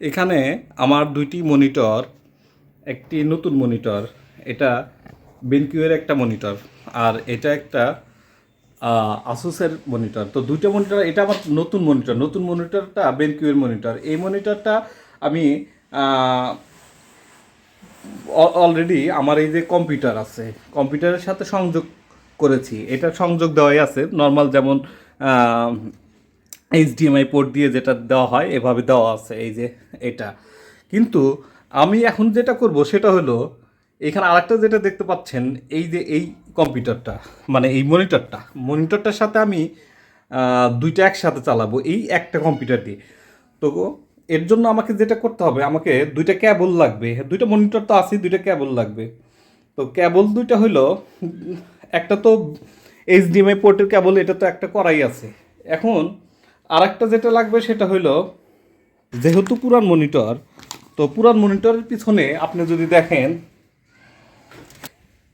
এখানে আমার দুইটি মনিটর, একটি নতুন মনিটর, এটা বেনকিউয়ের একটা মনিটর, আর এটা একটা আসুসের মনিটর। তো দুইটা মনিটর, এটা আমার নতুন মনিটর, নতুন মনিটরটা বেনকিউয়ের মনিটর। এই মনিটরটা আমি অলরেডি আমার এই যে কম্পিউটার আছে, কম্পিউটারের সাথে সংযোগ করেছি। এটা সংযোগ দেওয়াই আছে, নর্মাল যেমন এইচডিএমআই পোর্ট দিয়ে যেটা দেওয়া হয়, এভাবে দেওয়া আছে, এই যে এটা। কিন্তু আমি এখন যেটা করব সেটা হলো, এখানে আরেকটা যেটা দেখতে পাচ্ছেন, এই যে এই কম্পিউটারটা মানে এই মনিটরটা। মনিটরটার সাথে আমি দুইটা একসাথে চালাবো, এই একটা কম্পিউটার দিয়ে। তো এর জন্য আমাকে যেটা করতে হবে, আমাকে দুইটা ক্যাবল লাগবে। দুইটা মনিটর তো আছেই, দুইটা ক্যাবল লাগবে। তো ক্যাবল দুইটা হলো, একটা তো এইচডিএমআই পোর্টের ক্যাবল, এটা তো একটা করাই আছে। এখন আরেকটা যেটা লাগবে সেটা হলো যেহেতু পুরান মনিটর, তো পুরান মনিটরের পিছনে আপনি যদি দেখেন,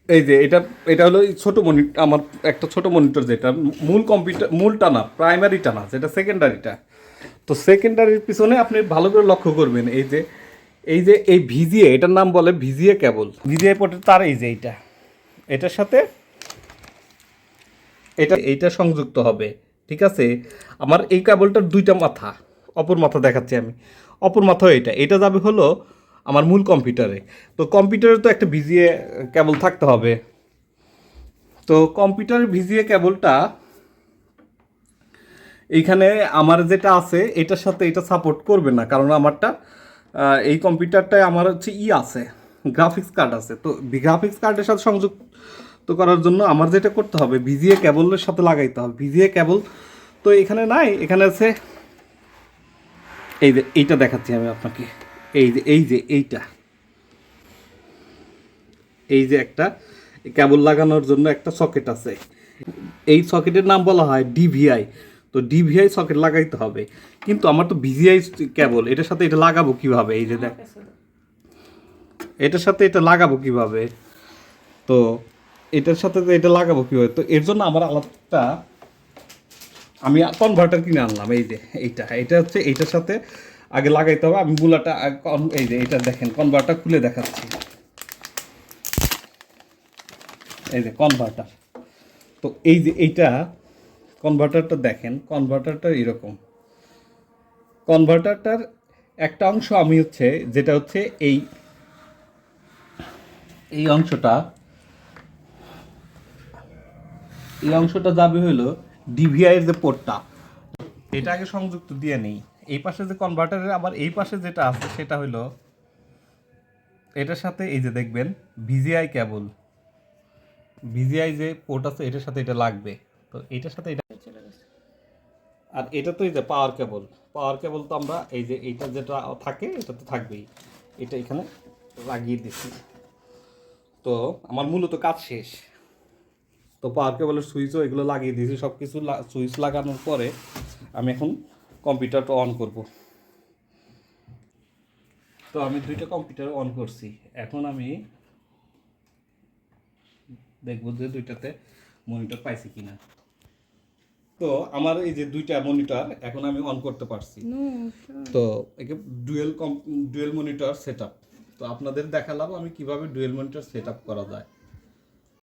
এই যে এটা এটা হলো ছোট মনিটর আমার একটা ছোট মনিটর যেটা, মূল কম্পিউটার মূলটা না প্রাইমারিটা না যেটা সেকেন্ডারিটা। তো সেকেন্ডারির পিছনে আপনি ভালো করে লক্ষ্য করবেন, এই যে এই যে, এই ভিজিএ, এটার নাম বলে ভিজিএ কেবল। ভিজিএ পোর্টের তার এই যে এইটা। এটার সাথে, এটা, এইটা সংযুক্ত হবে। ঠিক আছে? আমার এই কেবলটার দুইটা মাথা, অপর মাথা দেখাচ্ছি আমি। অপর মাথা এটা এটা যাবে হলো আমার মূল কম্পিউটারে। তো কম্পিউটারে তো একটা ভিজিএ কেবল থাকতে হবে। তো কম্পিউটারের ভিজিএ কেবলটা এইখানে আমার যেটা আছে, এটার সাথে এটা সাপোর্ট করবে না। কারণ আমারটা এই কম্পিউটারটায় আমার হচ্ছে ই আছে, গ্রাফিক্স কার্ড আছে। তো গ্রাফিক্স কার্ডের সাথে সংযুক্ত করার জন্য আমার যেটা করতে হবে ভিজিএ কেবলের সাথে লাগাইতে হবে। ভিজিএ কেবল তো এখানে নাই, এখানে আছে, এই যে এইটা দেখাচ্ছি আমি আপনাকে। এই যে এই যে এইটা। এই যে একটা কেবল লাগানোর জন্য একটা সকেট আছে। এই সকেটের নাম বলা হয় ডিভিআই। তো ডিভিআই সকেট লাগাইতে হবে। কিন্তু আমার তো ভিজিআই কেবল, এটার সাথে এটা লাগাবো কীভাবে? এই যে দেখ। এটার সাথে এটা লাগাবো কীভাবে? তো এটার সাথে এটা লাগাবো কীভাবে? তো এর জন্য আমার আলাদা আমি কনভার্টার কিনে আনলাম, এই যে এইটা। এটা হচ্ছে এইটার সাথে আগে লাগাইতে হবে। আমি বুলাটা এই যে এটা দেখেন কনভার্টার খুলে দেখাচ্ছি। এই যে কনভার্টার তো এই যে এইটা কনভার্টারটা দেখেন কনভার্টারটা এরকম। কনভার্টারটার একটা অংশ আমি হচ্ছে, যেটা হচ্ছে এই এই অংশটা এই অংশটা যাবে হলো ডিভিআই এর যে পোর্টটা এটা আগে সংযুক্ত দিয়ে নেই। এই পাশে যে কনভার্টারের আবার এই পাশে যেটা আছে সেটা হলো এটার সাথে এই যে দেখবেন ভিজিআই কেবল ভিজিআই যে পোর্ট আছে এটার সাথে এটা লাগবে। তো এটার সাথে এটা আর এটা তো এই যে পাওয়ার কেবল পাওয়ার কেবল তো আমরা এই যে এইটা যেটা থাকে এটা তো থাকবেই। এটা এখানে লাগিয়ে দিচ্ছি। তো আমার মূলত কাজ শেষ। তো পাওয়ার কেবলের সুইচও এগুলো লাগিয়ে দিয়েছি। সব কিছু সুইচ লাগানোর পরে আমি এখন কম্পিউটারটা অন করব। তো আমি দুইটা কম্পিউটার অন করছি। এখন আমি দেখব যে দুইটাতে মনিটর পাইছি কিনা। তো আমার এই যে দুইটা মনিটর এখন আমি অন করতে পারছি। তো একে ডুয়েল কম ডুয়েল মনিটর সেট তো আপনাদের দেখালাম আমি কীভাবে ডুয়েল মনিটর সেট করা যায়।